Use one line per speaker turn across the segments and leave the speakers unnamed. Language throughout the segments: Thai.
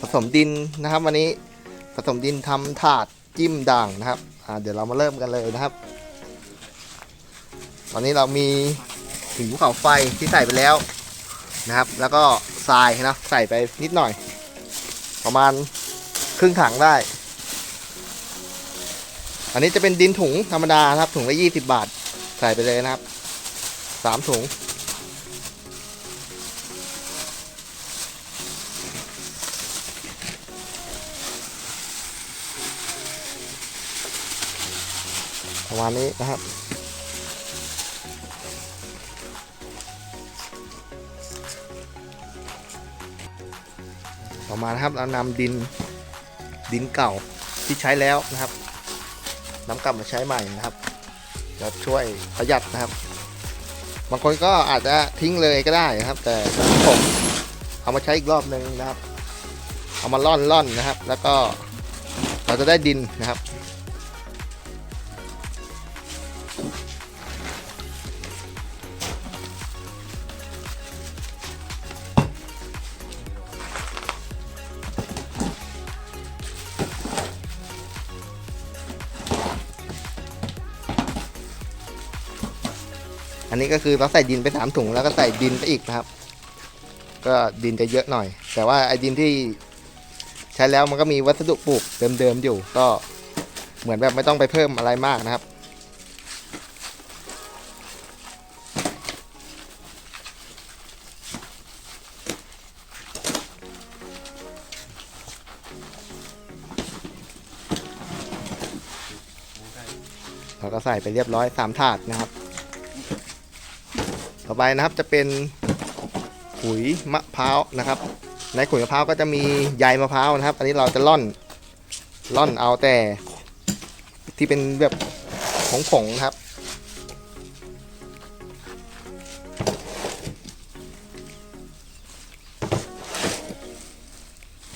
ผสมดินนะครับ วันนี้ผสมดินทำถาดจิ้มด่างนะครับเดี๋ยวเรามาเริ่มกันเลยนะครับ ตอนนี้เรามีหินภูเขาไฟที่ใส่ไปแล้วนะครับ แล้วก็ทรายนะใส่ไปนิดหน่อย ประมาณครึ่งถังได้ อันนี้จะเป็นดินถุงธรรมดาครับ ถุงละยี่สิบบาท ใส่ไปเลยนะครับสามถุง ประมาณนี้นะครับ ต่อมานะครับเรานำดินดินเก่าที่ใช้แล้วนะครับนำกลับมาใช้ใหม่นะครับจะช่วยประหยัดนะครับ บางคนก็อาจจะทิ้งเลยก็ได้นะครับ แต่ผมเอามาใช้อีกรอบหนึ่งนะครับ เอามาล่อนล่อนนะครับ แล้วก็เราจะได้ดินนะครับ นี้ก็คือเราใส่ดินไปสามถุงแล้วก็ใส่ดินไปอีกนะครับ ก็ดินจะเยอะหน่อย แต่ว่าไอ้ดินที่ใช้แล้วมันก็มีวัสดุปลูกเดิมๆอยู่ ก็เหมือนแบบไม่ต้องไปเพิ่มอะไรมากนะครับเราก็ใส่ไปเรียบร้อยสามถาดนะครับ ต่อไปนะครับจะเป็นขุยมะพร้าวนะครับ ในขุยมะพร้าวก็จะมีใยมะพร้าวนะครับ อันนี้เราจะล่อนล่อนเอาแต่ที่เป็นแบบผงนะครับ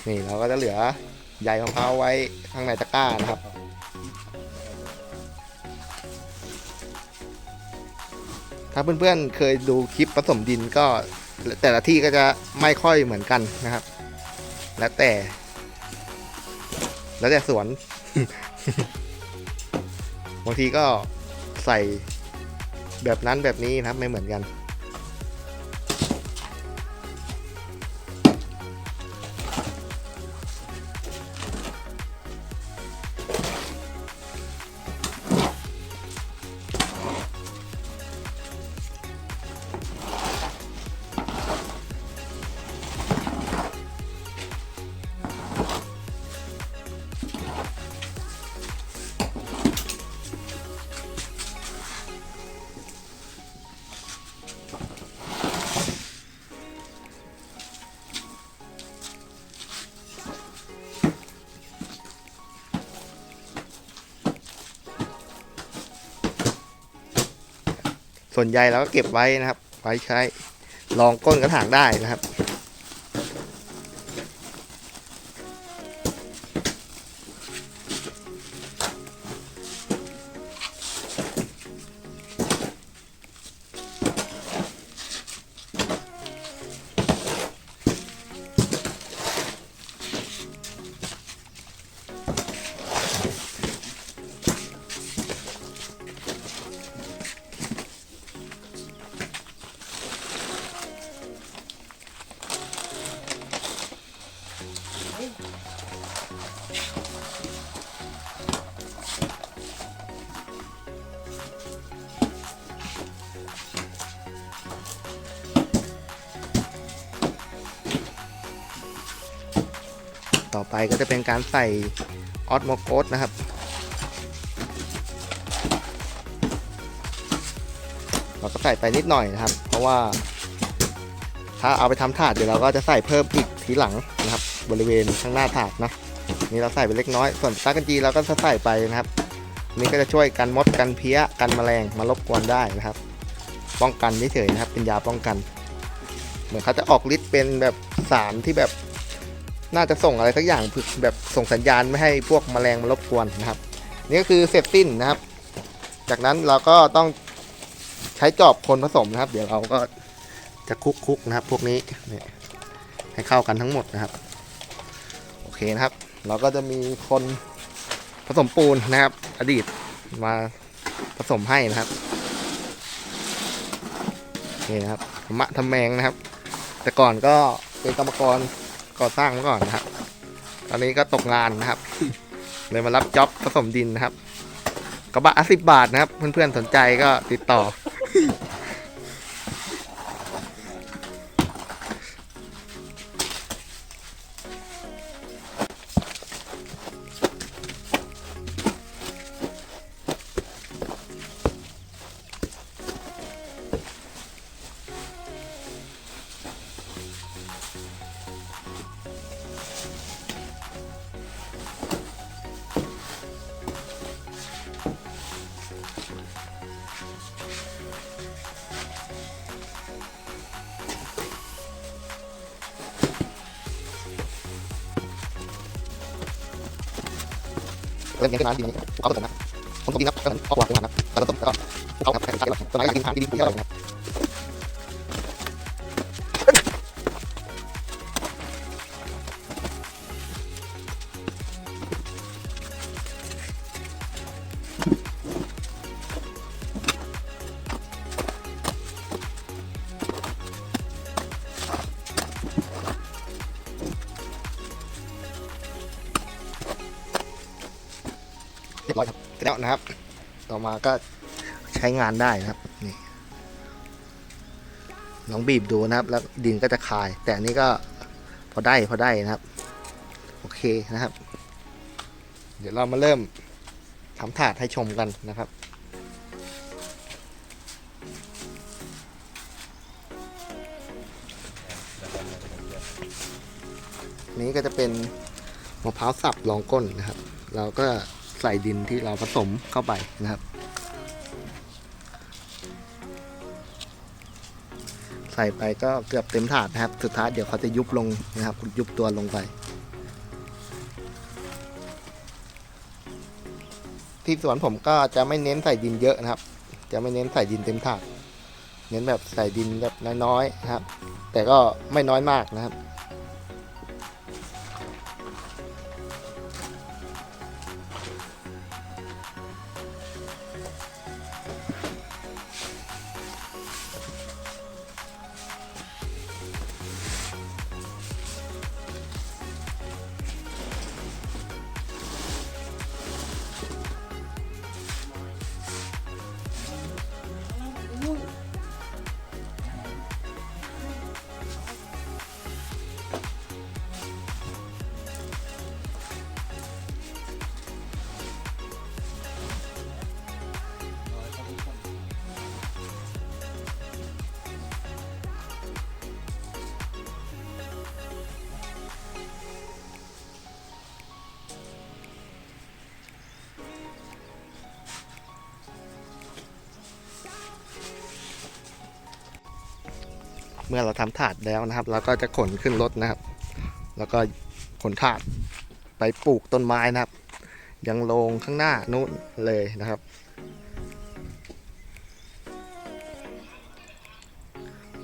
นี่เราก็จะเหลือใยมะพร้าวไว้ข้างในตะกร้านะครับาเพื่อนๆเคยดูคลิปผสมดินก็แต่ละที่ก็จะไม่ค่อยเหมือนกันนะครับ แล้วแต่ แล้วแต่สวน บางทีก็ใส่แบบนั้นแบบนี้นะครับไม่เหมือนกัน ส่วนใหญ่เราก็เก็บไว้นะครับ ไว้ใช้ ลองก้นกระถางได้นะครับ ไปก็จะเป็นการใส่ออสโมโกสนะครับ เราก็ใส่ไปนิดหน่อยนะครับ เพราะว่า ถ้าเอาไปทำถาดเดี๋ยวเราก็จะใส่เพิ่มอีกทีหลังนะครับ บริเวณข้างหน้าถาดนะนี่เราใส่ไปเล็กน้อย ส่วนตากันจีเราก็จะใส่ไปนะครับ นี่ก็จะช่วยกันมดกันเพี้ยกันแมลงมารบกวนได้นะครับ ป้องกันเฉยๆนะครับ เป็นยาป้องกัน เหมือนเขาจะออกฤทธิ์เป็นแบบสารที่แบบ น่าจะส่งอะไรสักอย่างแบบส่งสัญญาณไม่ให้พวกแมลงมารบกวนนะครับ นี่ก็คือเสร็จสิ้นนะครับ จากนั้นเราก็ต้องใช้จอบคนผสมนะครับ เดี๋ยวเราก็จะคลุกๆนะครับ พวกนี้เนี่ยให้เข้ากันทั้งหมดนะครับ โอเคนะครับ เราก็จะมีคนผสมปูนนะครับ อดีตมาผสมให้นะครับนี่นะครับธรรมะทำแมงนะครับ แต่ก่อนก็เป็นกรรมกร ก่อสร้างมาก่อนนะครับ ตอนนี้ก็ตกงานนะครับ เลยมารับจ็อบผสมดินนะครับกระบะสิบบาทนะครับ เพื่อนๆสนใจก็ติดต่อ เล่นเลี้ยงขึ้นมาดีนี้เขาผสมนะผมก็กินครับก็เอาหัวผมนะครับแล้วก็ผสมแล้วก็เขาครับใส่ใส่ตัวไหนอยากกินทานที่ดีที่อร่อยนะครับ แล้วนะครับ ต่อมาก็ใช้งานได้นะครับนี่ลองบีบดูนะครับ แล้วดินก็จะคาย แต่อันนี้ก็พอได้พอได้นะครับ โอเคนะครับ เดี๋ยวเรามาเริ่มทำถาดให้ชมกันนะครับนี้ก็จะเป็นมะพร้าวสับรองก้นนะครับ เราก็ ใส่ดินที่เราผสมเข้าไปนะครับ ใส่ไปก็เกือบเต็มถาดนะครับ สุดท้ายเดี๋ยวเขาจะยุบลงนะครับ ยุบตัวลงไป ที่สวนผมก็จะไม่เน้นใส่ดินเยอะนะครับ จะไม่เน้นใส่ดินเต็มถาด เน้นแบบใส่ดินแบบน้อยๆนะครับ แต่ก็ไม่น้อยมากนะครับ เมื่อเราทำถาดแล้วนะครับ เราก็จะขนขึ้นรถนะครับ แล้วก็ขนถาดไปปลูกต้นไม้นะครับ ยังลงข้างหน้านู้นเลยนะครับ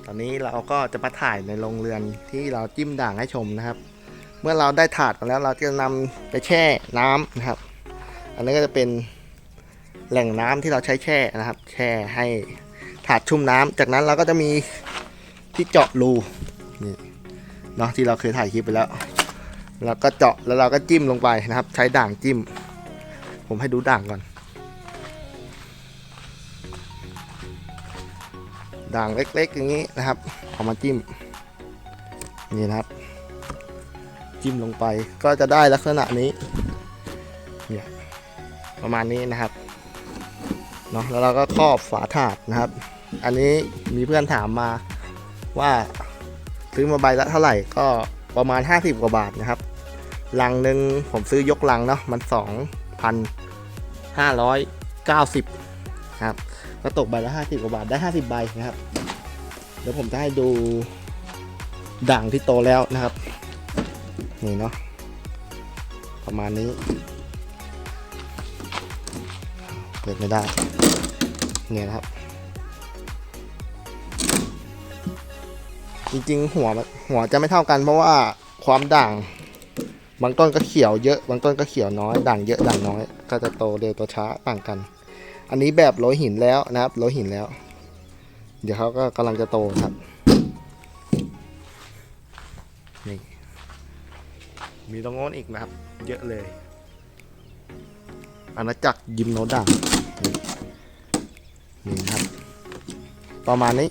ตอนนี้เราก็จะมาถ่ายในโรงเรือนที่เราจิ้มด่างให้ชมนะครับ เมื่อเราได้ถาดมาแล้วเราจะนำไปแช่น้ำนะครับ อันนี้ก็จะเป็นแหล่งน้ำที่เราใช้แช่นะครับ แช่ให้ถาดชุ่มน้ำจากนั้นเราก็จะมี ที่เจาะรูนี่เนาะที่เราเคยถ่ายคลิปไปแล้วเราก็เจาะแล้วเราก็จิ้มลงไปนะครับ ใช้ด่างจิ้ม ผมให้ดูด่างก่อน ด่างเล็กๆอย่างนี้นะครับเอามาจิ้มนี่นะครับ จิ้มลงไปก็จะได้ลักษณะนี้เนี่ยประมาณนี้นะครับเนาะแล้วเราก็ครอบฝาถาดนะครับ อันนี้มีเพื่อนถามมา ว่าซื้อมาใบละเท่าไหร่ก็ประมาณ 50 กว่าบาทนะครับ ลังหนึ่งผมซื้อยกลังเนาะมัน 2,590นะครับก็ตกใบละ 50 กว่าบาทได้ 50 ใบนะครับ เดี๋ยวผมจะให้ดูด่างที่โตแล้วนะครับ นี่เนาะประมาณนี้ เปิดไม่ได้ เนี่ยนะครับ จริงๆ หัวหัวจะไม่เท่ากันเพราะว่าความด่าง บางต้นก็เขียวเยอะ บางต้นก็เขียวน้อย ด่างเยอะด่างน้อย ก็จะโตเร็วโตช้าต่างกัน อันนี้แบบโรยหินแล้วนะครับโรยหินแล้ว เดี๋ยวเขาก็กำลังจะโตครับนี่มีตรงโน้นอีกนะครับ เยอะเลยอาณาจักรยิมโนด่างนี่นะครับ ประมาณนี้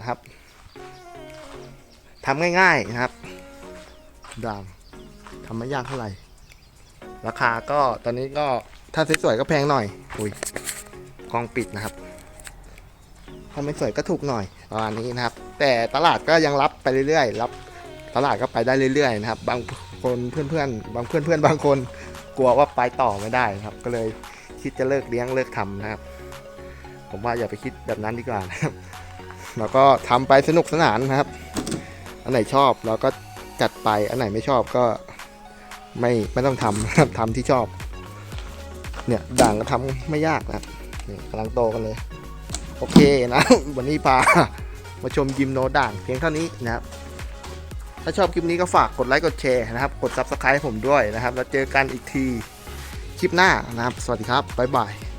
นะครับทำง่ายๆนะครับด่างทำไม่ยากเท่าไหร่ ราคาก็ตอนนี้ก็ถ้าสวยๆก็แพงหน่อยอุ้ยกล้องปิดนะครับถ้าไม่สวยก็ถูกหน่อยประมาณนี้นะครับ แต่ตลาดก็ยังรับไปเรื่อยๆ รับตลาดก็ไปได้เรื่อยๆนะครับ บางคนเพื่อนๆ บางเพื่อนๆ บางคนกลัวว่าไปต่อไม่ได้นะครับ ก็เลยคิดจะเลิกเลี้ยงเลิกทำนะครับ ผมว่าอย่าไปคิดแบบนั้นดีกว่านะครับ แล้วก็ทำไปสนุกสนานนะครับ อันไหนชอบเราก็จัดไป อันไหนไม่ชอบก็ไม่ไม่ต้องทำนะครับทำที่ชอบ เนี่ยด่างก็ทำไม่ยากนะครับนี่กำลังโตกันเลย โอเคนะ วันนี้พามาชมยิมโนด่างเพียงเท่านี้นะครับ ถ้าชอบคลิปนี้ก็ฝากกดไลค์กดแชร์นะครับ กด Subscribe ผมด้วยนะครับ แล้วเจอกันอีกทีคลิปหน้านะครับ สวัสดีครับ บ๊ายบาย